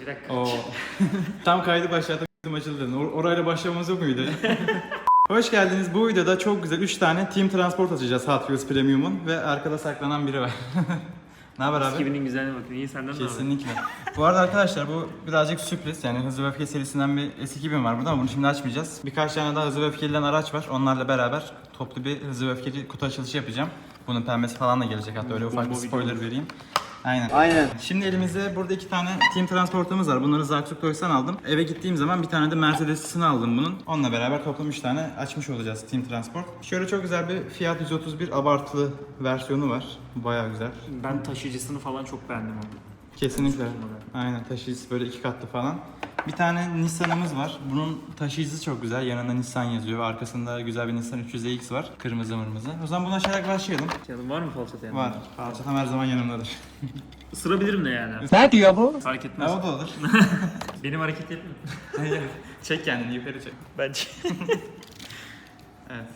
Bir dakika. Oo. Tam kaydı başlattım açıldı. Or- orayla başlamamız yok muydu? Hoş geldiniz. Bu videoda çok güzel 3 tane Team Transport açacağız Hot Wheels Premium'un ve arkada saklanan biri var. ne haber abi? Skibinin güzelliğine bakın. İyi senden ne haber? Kesinlikle. bu arada arkadaşlar bu birazcık sürpriz. Yani Hızlı ve Öfke serisinden bir S2000 var burada ama bunu şimdi açmayacağız. Birkaç tane daha Hızlı ve Öfkeli'den araç var. Onlarla beraber toplu bir Hızlı ve Öfkeli kutu açılışı yapacağım. Bunun pembesi falan da gelecek hatta öyle ufak bir Bomba video spoiler olur. vereyim. Aynen. Aynen. Şimdi elimizde burada iki tane Team Transport'umuz var. Bunları Zaksuk Toys'tan aldım. Eve gittiğim zaman bir tane de Mercedes'ini aldım bunun. Onunla beraber toplam 3 tane açmış olacağız Team Transport. Şöyle çok güzel bir Fiat 131 abartılı versiyonu var. Bayağı güzel. Ben taşıyıcısını falan çok beğendim onu. Kesinlikle. Aynen taşıyıcısı böyle iki katlı falan. Bir tane Nissan'ımız var. Bunun taşıyıcısı çok güzel. Yanında Nissan yazıyor ve arkasında güzel bir Nissan 300X var. Kırmızı mırmızı. O zaman bunu açarak başlayalım. Canım var mı falçata yani? Var. Falçatam her zaman yanımdadır. Isırabilirim de yani. Ne diyor bu? Fark etmez. Ne o da olur. Benim hareket. Hayır. çek kendini yukarı çek. Bence. Evet.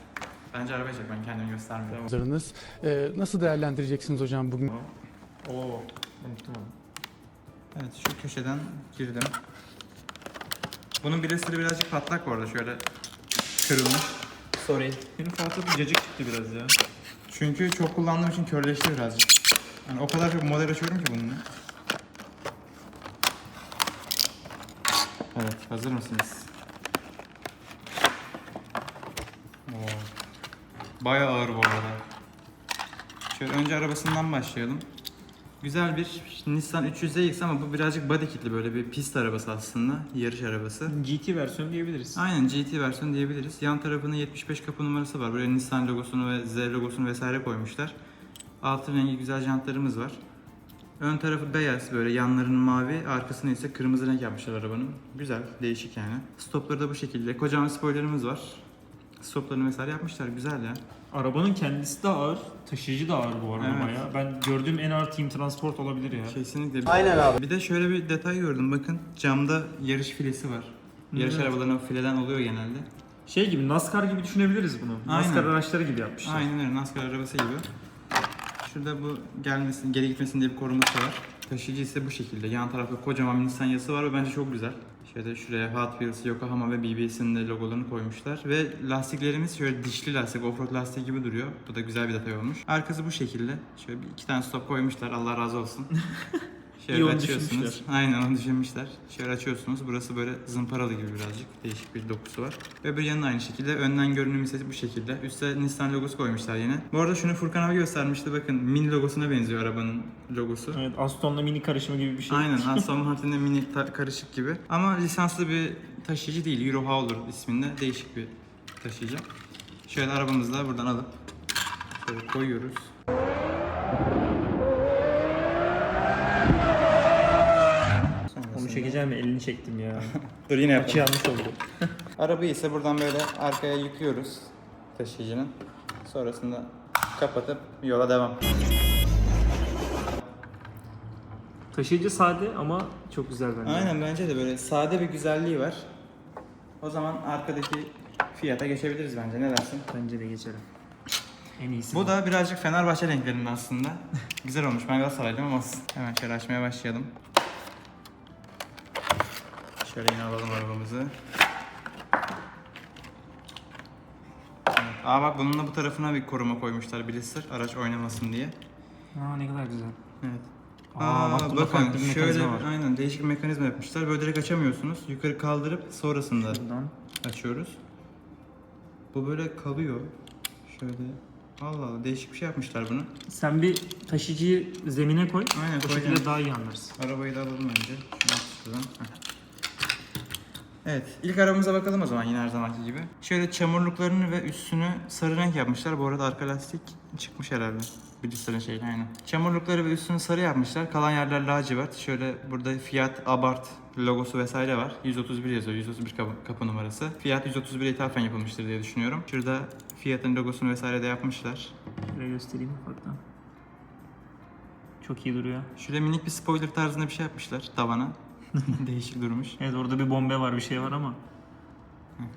Bence arabaya çek ben kendimi göstermiyorum. Hazırınız. Ee, nasıl değerlendireceksiniz hocam bugün? Oo. Unuttum onu. Evet şu köşeden girdim. Bunun bilesleri birazcık patlak bu arada şöyle kırılmış. Sorry. Benim falçata cacık çıktı biraz ya. Çünkü çok kullandığım için körleşti birazcık. Yani o kadar çok model açıyorum ki bununla. Evet, hazır mısınız? Oo. Bayağı ağır bu arada. Şöyle önce arabasından başlayalım. Güzel bir Nissan 300ZX ama bu birazcık body kitli böyle bir pist arabası aslında. Yarış arabası. GT versiyonu diyebiliriz. Aynen GT versiyon diyebiliriz. Yan tarafının 75 kapı numarası var. Buraya Nissan logosunu ve Z logosunu vesaire koymuşlar. Altın rengi güzel jantlarımız var. Ön tarafı beyaz böyle yanlarının mavi, arkasını ise kırmızı renk yapmışlar arabanın. Güzel, değişik yani. Stopları da bu şekilde. Kocaman spoilerımız var. Stoplarını vesaire yapmışlar. Güzel ya. Arabanın kendisi de ağır, taşıyıcı da ağır bu arada Evet. bayağı. Ben gördüğüm en ağır team transport olabilir ya. Kesinlikle. Aynen abi. Bir de şöyle bir detay gördüm. Bakın camda yarış filesi var. Yarış Evet. arabalarına fileden oluyor genelde. Şey gibi NASCAR gibi düşünebiliriz bunu. Aynen. NASCAR araçları gibi yapmışlar. Aynen öyle NASCAR arabası gibi. Şurada bu gelmesin, geri gitmesin diye bir koruması var. Taşıyıcı ise bu şekilde. Yan tarafta kocaman bir Nissan yazısı var ve bence çok güzel. Şöyle şuraya Hot Wheels, Yokohama ve BBS'in de logolarını koymuşlar. Ve lastiklerimiz şöyle dişli lastik, offroad lastiği gibi duruyor. Bu da güzel bir detay olmuş. Arkası bu şekilde. Şöyle bir iki tane stop koymuşlar. Allah razı olsun. Şöyle İyi onu açıyorsunuz. düşünmüşler. Aynen onu düşünmüşler. Şöyle açıyorsunuz. Burası böyle zımparalı gibi birazcık. Değişik bir dokusu var. Öbür yanı aynı şekilde. Önden görünüm ise bu şekilde. Üste Nissan logosu koymuşlar yine. Bu arada şunu Furkan abi göstermişti. Bakın Mini logosuna benziyor arabanın logosu. Evet, Aston'la mini karışımı gibi bir şey. Aynen Aston Martin'de mini ta- karışık gibi. Ama lisanslı bir taşıyıcı değil. Euro Hauler isminde değişik bir taşıyıcı. Şöyle arabamızı da buradan alıp şöyle koyuyoruz. Onu Sonrasında- çekeceğim elini çektim ya. Dur yine Açı yanlış oldu. Arabayı ise buradan böyle arkaya yüklüyoruz taşıyıcının. Sonrasında kapatıp yola devam. Taşıyıcı sade ama çok güzel bence. Aynen bence de böyle sade bir güzelliği var. O zaman arkadaki fiyata geçebiliriz bence. Ne dersin? Bence de geçelim. En iyisi. Bu da birazcık Fenerbahçe renklerinde aslında. Güzel olmuş. Ben Galatasaraylıyım ama olsun. Hemen şöyle açmaya başlayalım. Şöyle yine alalım arabamızı. Evet. Aa bak bununla bu tarafına bir koruma koymuşlar blister araç oynamasın diye. Aa ne kadar güzel. Evet. Aa, bak farklı bir mekanizma şöyle var. aynen değişik bir mekanizma yapmışlar. Böyle direkt açamıyorsunuz. Yukarı kaldırıp sonrasında Buradan. açıyoruz. Bu böyle kalıyor. Şöyle. Allah Allah değişik bir şey yapmışlar bunu. Sen bir taşıyıcıyı zemine koy. Aynen, o koyacağım. şekilde daha iyi anlarız. Arabayı da alalım önce. Şunu şuradan. Heh. Evet, ilk arabamıza bakalım o zaman yine her zamanki gibi. Şöyle çamurluklarını ve üstünü sarı renk yapmışlar. Bu arada arka lastik çıkmış herhalde. Blister'ın şeyle aynen. Çamurlukları ve üstünü sarı yapmışlar. Kalan yerler lacivert. Şöyle burada Fiat Abarth logosu vesaire var. 131 yazıyor. 131 kapı, kapı numarası. Fiat 131 ithafen yapılmıştır diye düşünüyorum. Şurada Fiat'ın logosunu vesaire de yapmışlar. Şöyle göstereyim ufaktan. Çok iyi duruyor. Şöyle minik bir spoiler tarzında bir şey yapmışlar tavana. Değişik durmuş. Evet orada bir bombe var bir şey var ama.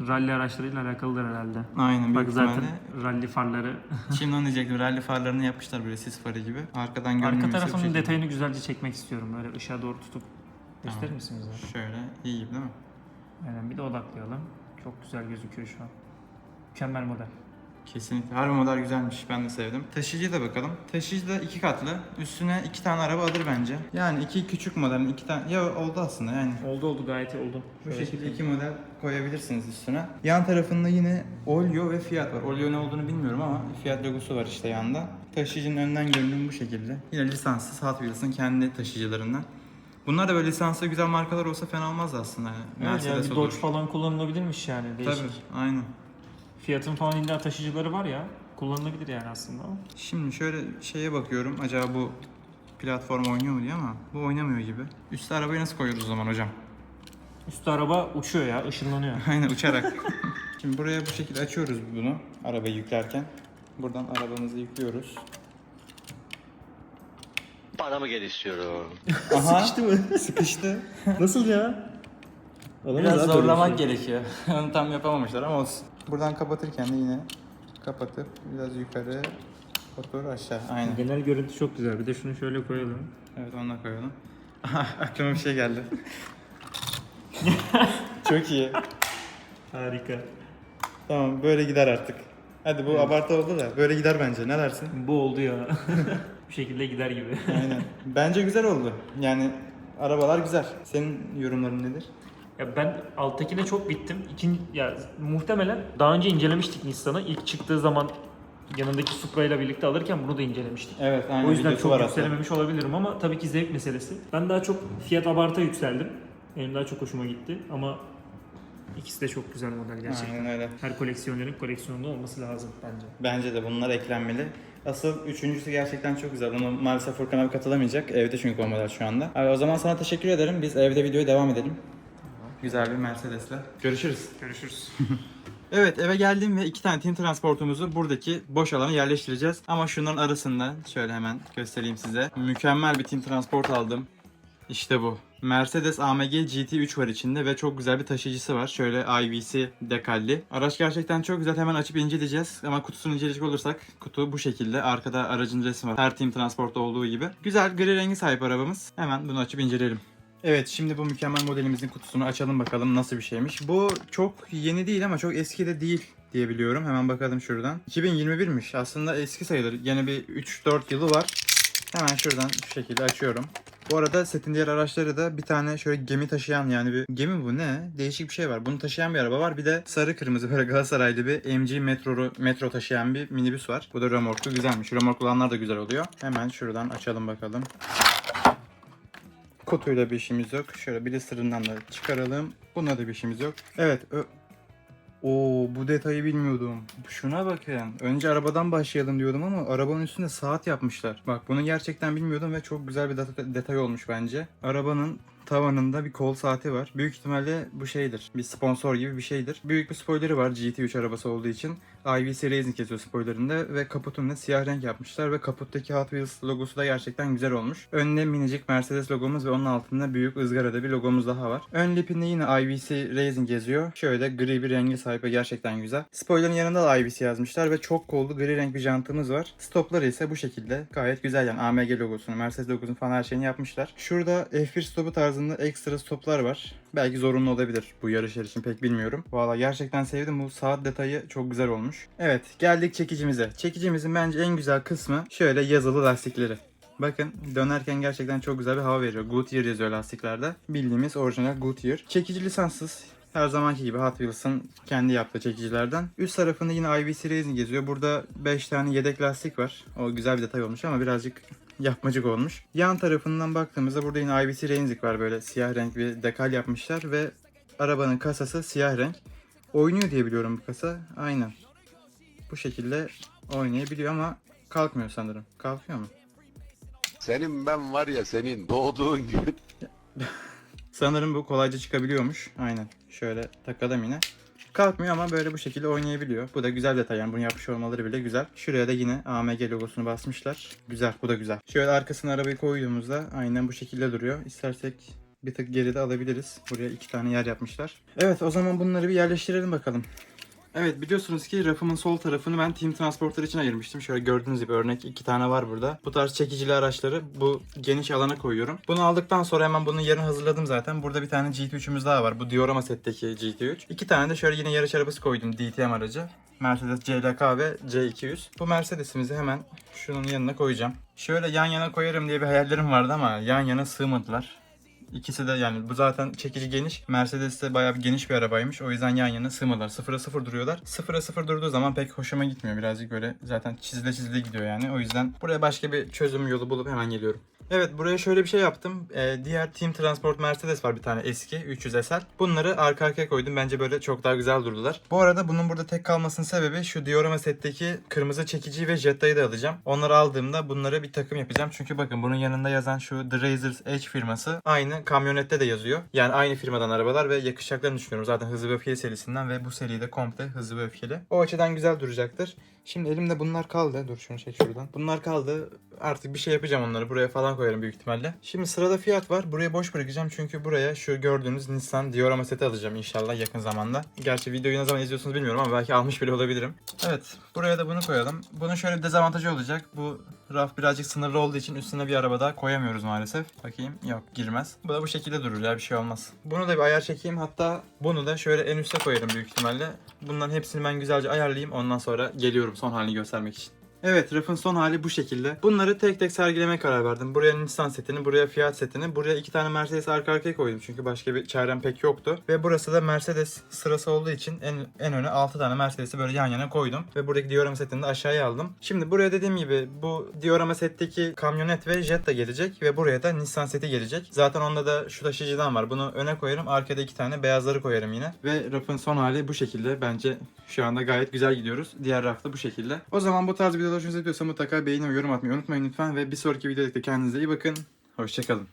Rally araçlarıyla alakalıdır herhalde. Aynen Bak zaten ihtimalle rally farları. Şimdi onu diyecektim. Rally farlarını yapmışlar böyle sis farı gibi. Arkadan görünümü Arka tarafının şekilde. detayını güzelce çekmek istiyorum. Böyle ışığa doğru tutup Gösterir Tamam. misin bize? Şöyle iyi gibi değil mi? Aynen bir de odaklayalım. Çok güzel gözüküyor şu an. Mükemmel model. Kesinlikle. Harbi model güzelmiş. Ben de sevdim. Taşıyıcıya da bakalım. Taşıyıcı da iki katlı. Üstüne iki tane araba alır bence. Yani iki küçük modelin iki tane... Ya oldu aslında yani. Oldu oldu gayet iyi oldu. Bu Şöyle şekilde iki model koyabilirsiniz üstüne. Yan tarafında yine Olio ve Fiat var. Olio ne olduğunu bilmiyorum ama Fiat logosu var işte yanda. Taşıyıcının önden görünümü bu şekilde. Yine lisanssız Hot Wheels'ın kendi taşıyıcılarından. Bunlar da böyle lisanslı güzel markalar olsa fena olmaz aslında. Yani. Evet, Mercedes yani bir olur. Dodge falan kullanılabilirmiş yani. Değişik. Tabii, aynen. Fiyatın falan illa taşıyıcıları var ya. Kullanılabilir yani aslında ama. Şimdi şöyle şeye bakıyorum. Acaba bu platform oynuyor mu diye ama bu oynamıyor gibi. Üstte arabayı nasıl koyuyoruz o zaman hocam? Üstü araba uçuyor ya, ışınlanıyor. Aynen uçarak. Şimdi buraya bu şekilde açıyoruz bunu arabayı yüklerken. Buradan arabamızı yüklüyoruz. Paramı gel istiyorum. Aha, Sıkıştı mı? sıkıştı. Nasıl ya? Biraz zorlamak gerekiyor. Onu tam yapamamışlar ama olsun. Buradan kapatırken de yine kapatıp biraz yukarı otur aşağı. Aynen. Genel görüntü çok güzel. Bir de şunu şöyle koyalım. Evet onunla koyalım. Aklıma bir şey geldi. Çok iyi. Harika. Tamam böyle gider artık. Hadi bu abartı oldu da böyle gider bence. Ne dersin? Bu oldu ya. Bu şekilde gider gibi. Aynen. Bence güzel oldu. Yani arabalar güzel. Senin yorumların nedir? Ya ben alttakine çok bittim. İkinci, ya muhtemelen daha önce incelemiştik Nissan'ı. İlk çıktığı zaman yanındaki Supra ile birlikte alırken bunu da incelemiştik. Evet aynen. o yüzden videosu çok var yükselememiş olabilirim ama tabii ki zevk meselesi. Ben daha çok Fiat Abart'a yükseldim. Benim daha çok hoşuma gitti ama ikisi de çok güzel model gerçekten. Aynen öyle. Her koleksiyonerin koleksiyonunda olması lazım bence. Bence de bunlar eklenmeli. Asıl üçüncüsü gerçekten çok güzel. Bunu maalesef Furkan abi katılamayacak. Evde çünkü o model şu anda. Abi o zaman sana teşekkür ederim. Biz evde videoya devam edelim. Güzel bir Mercedes'le. Görüşürüz. Görüşürüz. Evet eve geldim ve iki tane Team Transport'umuzu buradaki boş alana yerleştireceğiz. Ama şunların arasında şöyle hemen göstereyim size. Mükemmel bir Team Transport aldım. İşte bu. Mercedes AMG GT3 var içinde ve çok güzel bir taşıyıcısı var. Şöyle IVC dekalli. Araç gerçekten çok güzel. Hemen açıp inceleyeceğiz. Ama kutusunu inceleyecek olursak kutu bu şekilde. Arkada aracın resmi var. Her Team Transport'ta olduğu gibi. Güzel gri rengi sahip arabamız. Hemen bunu açıp inceleyelim. Evet şimdi bu mükemmel modelimizin kutusunu açalım bakalım nasıl bir şeymiş. Bu çok yeni değil ama çok eski de değil diye biliyorum. Hemen bakalım şuradan. 2021'miş. Aslında eski sayılır. Yine bir 3-4 yılı var. Hemen şuradan şu şekilde açıyorum. Bu arada setin diğer araçları da bir tane şöyle gemi taşıyan yani bir gemi bu ne? Değişik bir şey var. Bunu taşıyan bir araba var. Bir de sarı kırmızı böyle Galatasaraylı bir MG metro, metro taşıyan bir minibüs var. Bu da römorklu güzelmiş. Römorklu olanlar da güzel oluyor. Hemen şuradan açalım bakalım. Kutuyla bir işimiz yok. Şöyle blisterından da çıkaralım. Bunda da bir işimiz yok. Evet. Oo bu detayı bilmiyordum. Şuna bakın. Önce arabadan başlayalım diyordum ama arabanın üstünde saat yapmışlar. Bak bunu gerçekten bilmiyordum ve çok güzel bir deta- detay olmuş bence. Arabanın tavanında bir kol saati var. Büyük ihtimalle bu şeydir. Bir sponsor gibi bir şeydir. Büyük bir spoilerı var GT3 arabası olduğu için. IVC Racing yazıyor spoilerinde ve kaputunu da siyah renk yapmışlar ve kaputtaki Hot Wheels logosu da gerçekten güzel olmuş. Önde minicik Mercedes logomuz ve onun altında büyük ızgarada bir logomuz daha var. Ön lipinde yine IVC Racing yazıyor. Şöyle gri bir rengi sahip ve gerçekten güzel. Spoilerın yanında da IVC yazmışlar ve çok kollu gri renk bir jantımız var. Stopları ise bu şekilde gayet güzel yani AMG logosunu, Mercedes logosunu falan her şeyini yapmışlar. Şurada F1 stopu tarzında ekstra stoplar var. Belki zorunlu olabilir bu yarışlar için pek bilmiyorum. Valla gerçekten sevdim bu saat detayı çok güzel olmuş. Evet geldik çekicimize. Çekicimizin bence en güzel kısmı şöyle yazılı lastikleri. Bakın dönerken gerçekten çok güzel bir hava veriyor. Goodyear yazıyor lastiklerde. Bildiğimiz orijinal Goodyear. Çekici lisanssız. Her zamanki gibi Hot Wheels'ın kendi yaptığı çekicilerden. Üst tarafında yine IVC Racing yazıyor. Burada 5 tane yedek lastik var. O güzel bir detay olmuş ama birazcık yapmacık olmuş. Yan tarafından baktığımızda burada yine IVC Racing var böyle siyah renk bir dekal yapmışlar ve arabanın kasası siyah renk. Oynuyor diye biliyorum bu kasa. Aynen. Bu şekilde oynayabiliyor ama kalkmıyor sanırım. Kalkıyor mu? Senin ben var ya senin doğduğun gün. Sanırım bu kolayca çıkabiliyormuş. Aynen. Şöyle takalım yine. Kalkmıyor ama böyle bu şekilde oynayabiliyor. Bu da güzel detay yani bunu yapmış olmaları bile güzel. Şuraya da yine AMG logosunu basmışlar. Güzel bu da güzel. Şöyle arkasına arabayı koyduğumuzda aynen bu şekilde duruyor. İstersek bir tık geride alabiliriz. Buraya iki tane yer yapmışlar. Evet o zaman bunları bir yerleştirelim bakalım. Evet biliyorsunuz ki rafımın sol tarafını ben Team Transporter için ayırmıştım. Şöyle gördüğünüz gibi örnek iki tane var burada. Bu tarz çekicili araçları bu geniş alana koyuyorum. Bunu aldıktan sonra hemen bunun yerini hazırladım zaten. Burada bir tane GT3'ümüz daha var. Bu Diorama setteki GT3. İki tane de şöyle yine yarış arabası koydum DTM aracı. Mercedes CLK ve C200. Bu Mercedes'imizi hemen şunun yanına koyacağım. Şöyle yan yana koyarım diye bir hayallerim vardı ama yan yana sığmadılar. İkisi de yani bu zaten çekici geniş. Mercedes de bayağı bir geniş bir arabaymış. O yüzden yan yana sığmadılar. Sıfıra sıfır duruyorlar. Sıfıra sıfır durduğu zaman pek hoşuma gitmiyor. Birazcık böyle zaten çizile çizile gidiyor yani. O yüzden buraya başka bir çözüm yolu bulup hemen geliyorum. Evet buraya şöyle bir şey yaptım. Ee, diğer Team Transport Mercedes var bir tane eski 300 SL. Bunları arka arkaya koydum. Bence böyle çok daha güzel durdular. Bu arada bunun burada tek kalmasının sebebi şu Diorama setteki kırmızı çekici ve Jetta'yı da alacağım. Onları aldığımda bunlara bir takım yapacağım. Çünkü bakın bunun yanında yazan şu The Razor's Edge firması aynı kamyonette de yazıyor. Yani aynı firmadan arabalar ve yakışacaklarını düşünüyorum. Zaten Hızlı ve Öfkeli serisinden ve bu seride komple Hızlı ve Öfkeli. O açıdan güzel duracaktır. Şimdi elimde bunlar kaldı. Dur şunu çek şuradan. Bunlar kaldı. Artık bir şey yapacağım onları. Buraya falan koyarım büyük ihtimalle. Şimdi sırada fiyat var. Burayı boş bırakacağım. Çünkü buraya şu gördüğünüz Nissan Diorama seti alacağım inşallah yakın zamanda. Gerçi videoyu ne zaman izliyorsunuz bilmiyorum ama belki almış bile olabilirim. Evet. Buraya da bunu koyalım. Bunun şöyle bir dezavantajı olacak. Bu raf birazcık sınırlı olduğu için üstüne bir araba daha koyamıyoruz maalesef. Bakayım. Yok girmez. Bu da bu şekilde durur ya bir şey olmaz. Bunu da bir ayar çekeyim. Hatta bunu da şöyle en üste koyarım büyük ihtimalle. Bunların hepsini ben güzelce ayarlayayım. Ondan sonra geliyorum son halini göstermek için. Evet rafın son hali bu şekilde. Bunları tek tek sergilemeye karar verdim. Buraya Nissan setini, buraya Fiat setini, buraya iki tane Mercedes arka arkaya koydum. Çünkü başka bir çarem pek yoktu. Ve burası da Mercedes sırası olduğu için en, en öne 6 tane Mercedes'i böyle yan yana koydum. Ve buradaki Diorama setini de aşağıya aldım. Şimdi buraya dediğim gibi bu Diorama setteki kamyonet ve Jetta gelecek. Ve buraya da Nissan seti gelecek. Zaten onda da şu taşıyıcıdan var. Bunu öne koyarım. Arkada iki tane beyazları koyarım yine. Ve rafın son hali bu şekilde. Bence şu anda gayet güzel gidiyoruz. Diğer rafta bu şekilde. O zaman bu tarz videolar hoşunuza gidiyorsa mutlaka beğeni ve yorum atmayı unutmayın lütfen. Ve bir sonraki videoda da kendinize iyi bakın. Hoşçakalın.